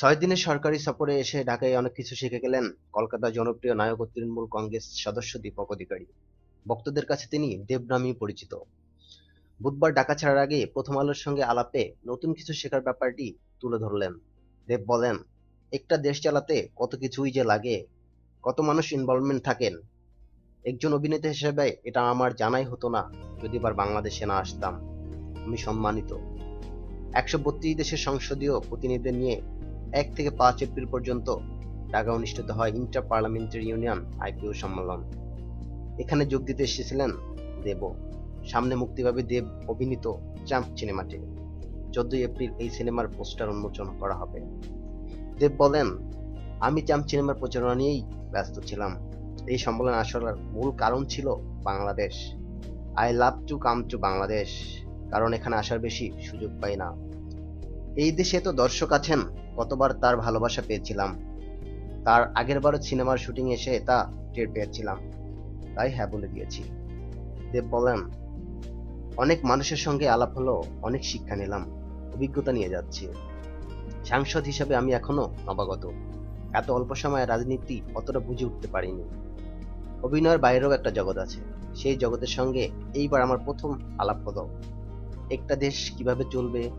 ছয় দিনের সরকারি সফরে এসে ঢাকায় অনেক কিছু শিখে গেলেন কলকাতার জনপ্রিয় নায়ক ও তৃণমূল কংগ্রেস সদস্য দীপক অধিকারী। ভক্তদের কাছে তিনি দেব নামেই পরিচিত। বুধবার ঢাকা ছাড়ার আগে প্রথম আলোর সঙ্গে আলাপে নতুন কিছু শেখার ব্যাপারটি তুলে ধরলেন। দেব বলেন, একটা দেশ চালাতে কত কিছুই যে লাগে, কত মানুষ ইনভলভমেন্ট থাকেন। একজন অভিনেতা হিসেবে এটা আমার জানাই হতো না, যদি এবার বাংলাদেশে না আসতাম। আমি সম্মানিত। একশো বত্রিশ দেশের সংসদীয় প্রতিনিধিদের নিয়ে এক থেকে পাঁচ এপ্রিল পর্যন্ত ঢাকা অনুষ্ঠিত হয় ইন্টার পার্লামেন্টারি ইউনিয়ন আইপিও সম্মেলন। এখানে যোগ দিতে এসেছিলেন দেব। সামনে মুক্তি পাবে দেব অভিনীত চাম্প সিনেমাটি। চোদ্দই এপ্রিল এই সিনেমার পোস্টার উন্মোচন করা হবে। দেব বলেন, আমি চাম্প সিনেমার প্রচারণা নিয়েই ব্যস্ত ছিলাম। এই সম্মেলনে আসার মূল কারণ ছিল Bangladesh. I love to come to Bangladesh. কারণ এখানে আসার বেশি সুযোগ পাই না। এই দেশে তো দর্শক আছেন, কতবার তার ভালোবাসা পেয়েছিলাম। তার আগের বারও সিনেমার শুটিং এসে তা টের পেয়েছিলাম। তাই হ্যাঁ বলে দিয়েছি। দেব বলেন, অনেক মানুষের সঙ্গে আলাপ হলো, অনেক শিক্ষা নিলাম, অভিজ্ঞতা নিয়ে যাচ্ছি। সাংসদ হিসাবে আমি এখনও নবাগত। এত অল্প সময়ে রাজনীতি অতটা বুঝে উঠতে পারিনি। অভিনয়ের বাইরেও একটা জগৎ আছে। সেই জগতের সঙ্গে এইবার আমার প্রথম আলাপ হলো। একটা দেশ কীভাবে চলবে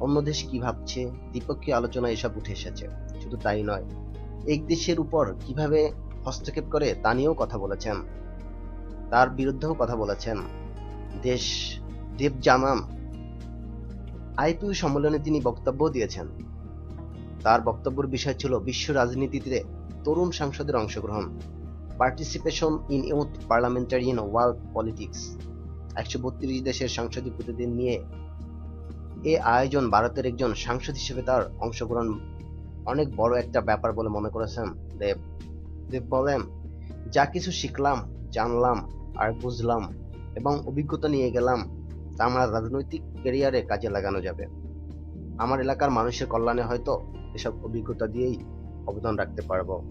অন্য দেশ কি ভাবছে? দ্বিপক্ষীয় আলোচনা এসব উঠে এসেছে। শুধু তাই নয়, এক দেশের উপর কীভাবে হস্তক্ষেপ করে তা নিয়েও কথা বলেছেন। তার বিরুদ্ধেও কথা বলেছেন। দেশ দেব জানান আইপিও সম্মেলনে তিনি বক্তব্য দিয়েছেন। তার বক্তব্যের বিষয় ছিল বিশ্ব রাজনীতিতে তরুণ সাংসদের অংশগ্রহণ participation in youth parliamentarian world politics একশো বত্রিশ দেশের সাংসদিক প্রতিনিধি নিয়ে এ আয়োজন ভারতের একজন সাংসদ হিসেবে তার অংশগ্রহণ অনেক বড় একটা ব্যাপার বলে মনে করেছেন দেব। দেব বলেন, যা কিছু শিখলাম, জানলাম আর বুঝলাম এবং অভিজ্ঞতা নিয়ে গেলাম, তা আমার রাজনৈতিক ক্যারিয়ারে কাজে লাগানো যাবে। আমার এলাকার মানুষের কল্যাণে হয়তো এসব অভিজ্ঞতা দিয়েই অবদান রাখতে পারব।